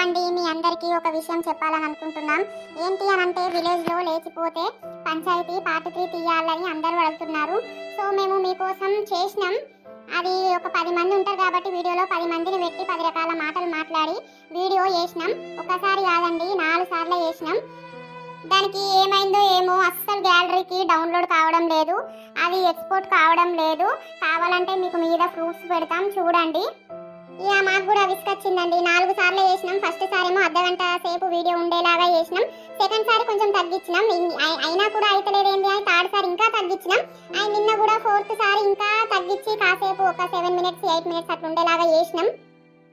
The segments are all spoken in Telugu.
అండి మీ అందరికీ ఒక విషయం చెప్పాలని అనుకుంటున్నాం. ఏంటి అని అంటే విలేజ్లో లేచిపోతే పంచాయతీ పార్ట్ త్రీ తీయాలని అందరూ అడుగుతున్నారు. సో మేము మీకోసం చేసినాం. అది ఒక పది మంది ఉంటారు కాబట్టి వీడియోలో పది మందిని పెట్టి పది రకాల మాటలు మాట్లాడి వీడియో చేసినాం. ఒకసారి కాదండి నాలుగు సార్లు చేసినాం. దానికి ఏమైందో ఏమో అస్సలు గ్యాలరీకి డౌన్లోడ్ కావడం లేదు. అది ఎక్స్పోర్ట్ కావడం లేదు. కావాలంటే మీకు మీద ప్రూఫ్స్ పెడతాం. చూడండి. ఇక మాకు కూడా విసుకొచ్చిందండి నాలుగు సార్లు చేసినాం. ఫస్ట్ సారి ఏమో అర్ధగంట సేపు వీడియో ఉండేలాగా చేసినాం. సెకండ్ సారి కొంచెం తగ్గించినాం. అయినా కూడా అవుతలేదు ఏంటి అని థర్డ్ సారి ఇంకా తగ్గించినాం. అండ్ నిన్న కూడా ఫోర్త్ సారి ఇంకా తగ్గించి కాసేపు ఒక సెవెన్ మినిట్స్ ఎయిట్ మినిట్స్ అట్లా ఉండేలాగా చేసినాం.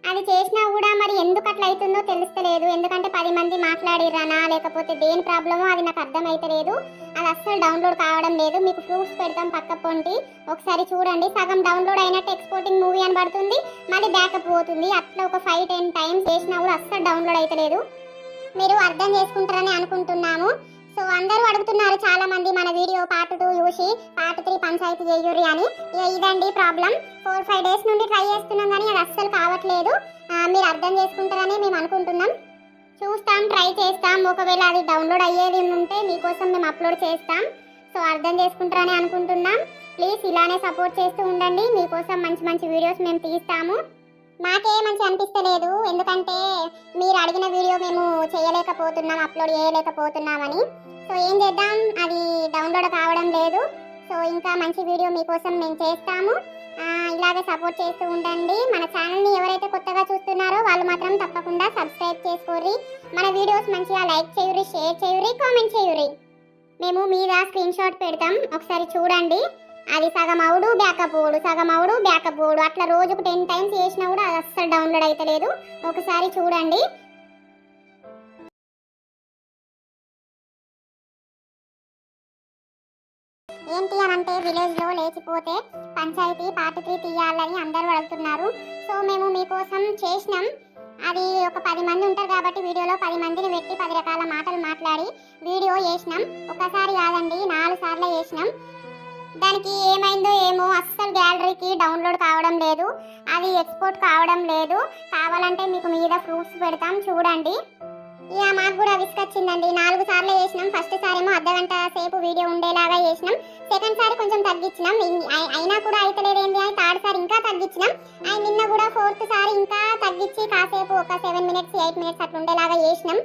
అది చేసినా కూడా మరి ఎందుకు అట్లా అవుతుందో తెలుస్తలేదు. ఎందుకంటే పది మంది మాట్లాడిరానా లేకపోతే దేని ప్రాబ్లమో అది నాకు అర్థమైతలేదు. అది అస్సలు డౌన్లోడ్ కావడం లేదు. మీకు ప్రూఫ్స్ పెడతాం పక్క పొంటి. ఒకసారి చూడండి. సగం డౌన్లోడ్ అయినట్టు ఎక్స్పోర్టింగ్ మూవీ అని పడుతుంది మళ్ళీ బ్యాకప్ పోతుంది. అట్లా ఒక ఫైవ్ టెన్ టైమ్స్ చేసినా కూడా అస్సలు డౌన్లోడ్ అవుతలేదు మీరు అర్థం చేసుకుంటారని అనుకుంటున్నాము. సో అందరూ అడుగుతున్నారు చాలా మంది మన వీడియో పార్ట్ టూ చూసి పార్ట్ త్రీ పంచాయతీ చేయుర్రి అని. ఇదండి ప్రాబ్లం. ఫోర్ ఫైవ్ డేస్ నుండి ట్రై చేస్తున్నాం కానీ అది అస్సలు కావట్లేదు. మీరు అర్థం చేసుకుంటారని మేము అనుకుంటున్నాం. చూస్తాం ట్రై చేస్తాం. ఒకవేళ అది డౌన్లోడ్ అయ్యేది ఉంటే మీకోసం మేము అప్లోడ్ చేస్తాం. సో అర్థం చేసుకుంటారని అనుకుంటున్నాం. ప్లీజ్ ఇలానే సపోర్ట్ చేస్తూ ఉండండి. మీకోసం మంచి మంచి వీడియోస్ మేము తీస్తాము. మాకే మంచి అనిపిస్తలేదు. ఎందుకంటే మీరు అడిగిన వీడియో మేము చేయలేకపోతున్నాం అప్లోడ్ చేయలేకపోతున్నామని. సో ఏం చేద్దాం? అది డౌన్లోడ్ కావడం లేదు. సో ఇంకా మంచి వీడియో మీకోసం మేము చేస్తాము. ఇలాగే సపోర్ట్ చేస్తూ ఉండండి. మన ఛానల్ని ఎవరైతే కొత్తగా చూస్తున్నారో వాళ్ళు మాత్రం తప్పకుండా సబ్స్క్రైబ్ చేసుకోర్రి. మన వీడియోస్ మంచిగా లైక్ చేయురి షేర్ చేయురి కామెంట్ చేయురి మేము మీద స్క్రీన్ షాట్ పెడతాం. ఒకసారి చూడండి. అది సగం అవుడు బ్యాకప్ ఓడు సగం అవుడు బ్యాకప్ ఓడు అట్లా రోజుకు టెన్ టైమ్స్ చేసినా కూడా అది అస్సలు డౌన్లోడ్ అవుతలేదు ఒకసారి చూడండి. ఏంటి అని అంటే విలేజ్లో లేచిపోతే పంచాయతీ పార్టీ త్రీ తీయాలని అందరూ అడుగుతున్నారు. సో మేము మీకోసం చేసినాం. అది ఒక పది మంది ఉంటారు కాబట్టి వీడియోలో పది మందిని పెట్టి పది రకాల మాటలు మాట్లాడి వీడియో చేసినాం. ఒకసారి కాదండి నాలుగు సార్లు చేసినాం. దానికి ఏమైందో ఏమో అస్సలు గ్యాలరీకి డౌన్లోడ్ కావడం లేదు అది ఎక్స్పోర్ట్ కావడం లేదు. కావాలంటే మీకు మీద ప్రూఫ్స్ పెడతాం చూడండి. ఇక మాకు కూడా విసుకొచ్చిందండి నాలుగు సార్లు చేసినాం ఫస్ట్ సారి ఏమో అర్ధగంట సేపు వీడియో ఉండేలాగా చేసినాం సెకండ్ సారి కొంచెం తగ్గించినాం. అయినా కూడా అయితలేదు ఏంటి అని థర్డ్ సారి ఇంకా తగ్గించినాం. అండ్ నిన్న కూడా ఫోర్త్ సారి ఇంకా తగ్గించి కాసేపు ఒక సెవెన్ మినిట్స్ ఎయిట్ మినిట్స్ అట్లా ఉండేలాగా చేసినాం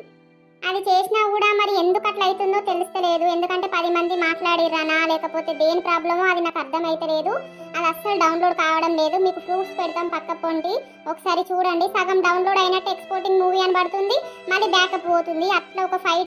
అది చేసినా కూడా మరి ఎందుకు అట్లా అవుతుందో తెలుస్తలేదు. ఎందుకంటే పది మంది మాట్లాడిరానా లేకపోతే దేని ప్రాబ్లమో అది నాకు అర్థమైతలేదు. అది అస్సలు డౌన్లోడ్ కావడం లేదు. మీకు ప్రూఫ్స్ పెడతాం పక్క పొంటి. ఒకసారి చూడండి. సగం డౌన్లోడ్ అయినట్టు ఎక్స్పోర్టింగ్ మూవీ అని పడుతుంది. మళ్ళీ బ్యాకప్ పోతుంది. అట్లా ఒక ఫైవ్